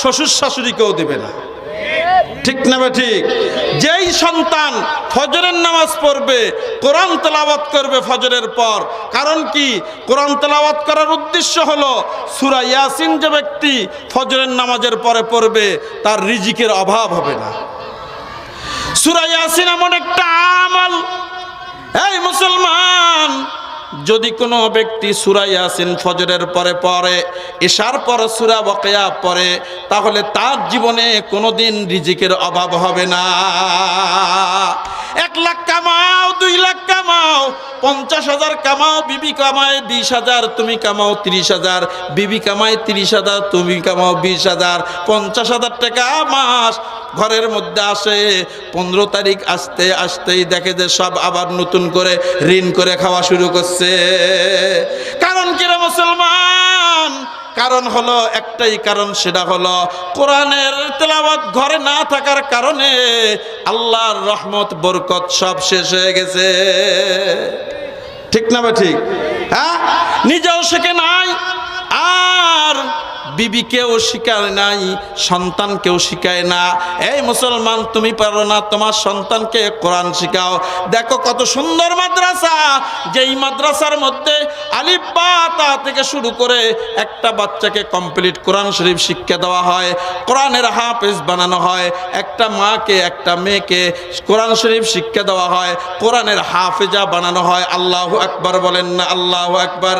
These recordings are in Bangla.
শ্বশুর শাশুড়িকেও দেবে না। ঠিক না ঠিক? যেই সন্তান ফজরের নামাজ পড়বে, কোরআন তেলাওয়াত করবে ফজরের পর, কারণ কি? কোরআন তেলাওয়াত করার উদ্দেশ্য হলো, সুরা ইয়াসিন যে ব্যক্তি ফজরের নামাজের পরে পড়বে, তার রিজিকের অভাব হবে না। সূরা ইয়াসিন এমন একটা আমল, এই মুসলমান যদি কোনো ব্যক্তি সুরাই ইয়াসিন ফজরের পরে পরে এশার পর সুরা বকেয়া পরে তাহলে তার জীবনে কোনো দিন রিজিকের অভাব হবে না। এক লাখ কামাও, দুই লাখ কামাও পঞ্চাশ হাজার কামাও, বিবি কামায় বিশ হাজার, তুমি কামাও তিরিশ হাজার, বিবি কামায় তিরিশ হাজার, তুমি কামাও বিশ হাজার। পঞ্চাশ হাজার টাকা মাস ঘরের মধ্যে আসে, পনেরো তারিখ আসতে আসতেই দেখে যে সব আবার নতুন করে ঋণ করে খাওয়া শুরু করছে। কারণ কিরা মুসলমান? কারণ হলো, একটাই কারণ, সেটা হলো কোরআনের তেলাওয়াত ঘরে না থাকার কারণে আল্লাহর রহমত, বরকত সব শেষ হয়ে গেছে। ঠিক না বা ঠিক? হ্যাঁ? নিজেও শেখে নাই, আর বিবিকেও শিখায় নাই, সন্তানকেও শিখায় না। এই মুসলমান, তুমি পারো না, তোমার সন্তানকে কোরআন শিখাও। দেখো কত সুন্দর মাদ্রাসা, যেই মাদ্রাসার মধ্যে আলিফ বা তা থেকে শুরু করে একটা বাচ্চাকে কমপ্লিট কোরআন শরীফ শিক্ষা দেওয়া হয়, কোরআনের হাফেজ বানানো হয়, একটা মাকে, একটা মেয়েকে কোরআন শরীফ শিক্ষা দেওয়া হয়, কোরআনের হাফেজা বানানো হয়। আল্লাহ আকবার বলেন না, আল্লাহ আকবার।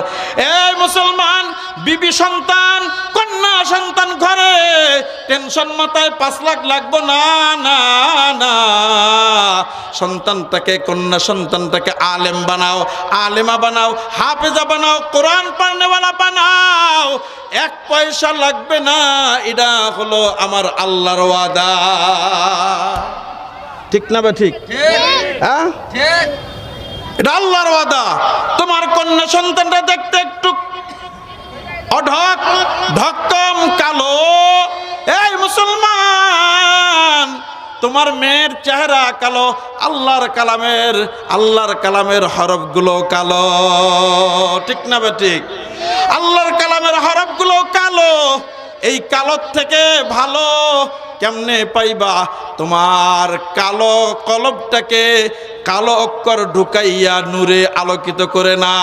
এই মুসলমান, বিবি সন্তান কন্যা সন্তান ঘরে। টেনশন মাথায় পাঁচ লাখ লাগবো। না না না। সন্তানটাকে কন্যা সন্তানটাকে আলেম বানাও আলেমা বানাও হাফেজা বানাও কোরআন পারনেওয়ালা বানাও। এক পয়সা লাগবে না এটা হলো আমার আল্লাহর ওয়াদা। ঠিক না বা ঠিক? হ্যাঁ? এটা আল্লাহর ওয়াদা। তোমার কন্যা সন্তানটা দেখতে একটু অঢক ঢক্কম তোমার মেয়ের চেহারা কালো, আল্লাহর কালামের আল্লাহর কালামের হরফগুলো কালো। ঠিক না বে ঠিক? আল্লাহর কালামের হরফগুলো কালো, এই কালোর থেকে ভালো কেমনে পাইবা? তোমার কালো কলবটাকে কালো অক্ষর ঢুকাইয়া নূরে আলোকিত করে না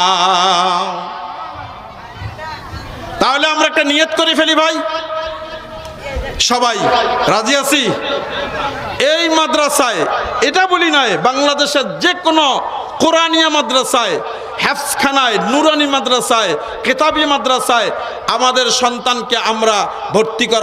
তাহলে আমরা একটা নিয়ত করে ফেলি ভাই। সবাই, রাজি আছি? এই মাদ্রাসায়, এটা বলি নাই, বাংলাদেশের যে কোনো কোরআনিয়া মাদ্রাসায় হ্যাফসখানায় নুরানি মাদ্রাসায়, কেতাবি মাদ্রাসায় আমাদের সন্তানকে আমরা ভর্তি করা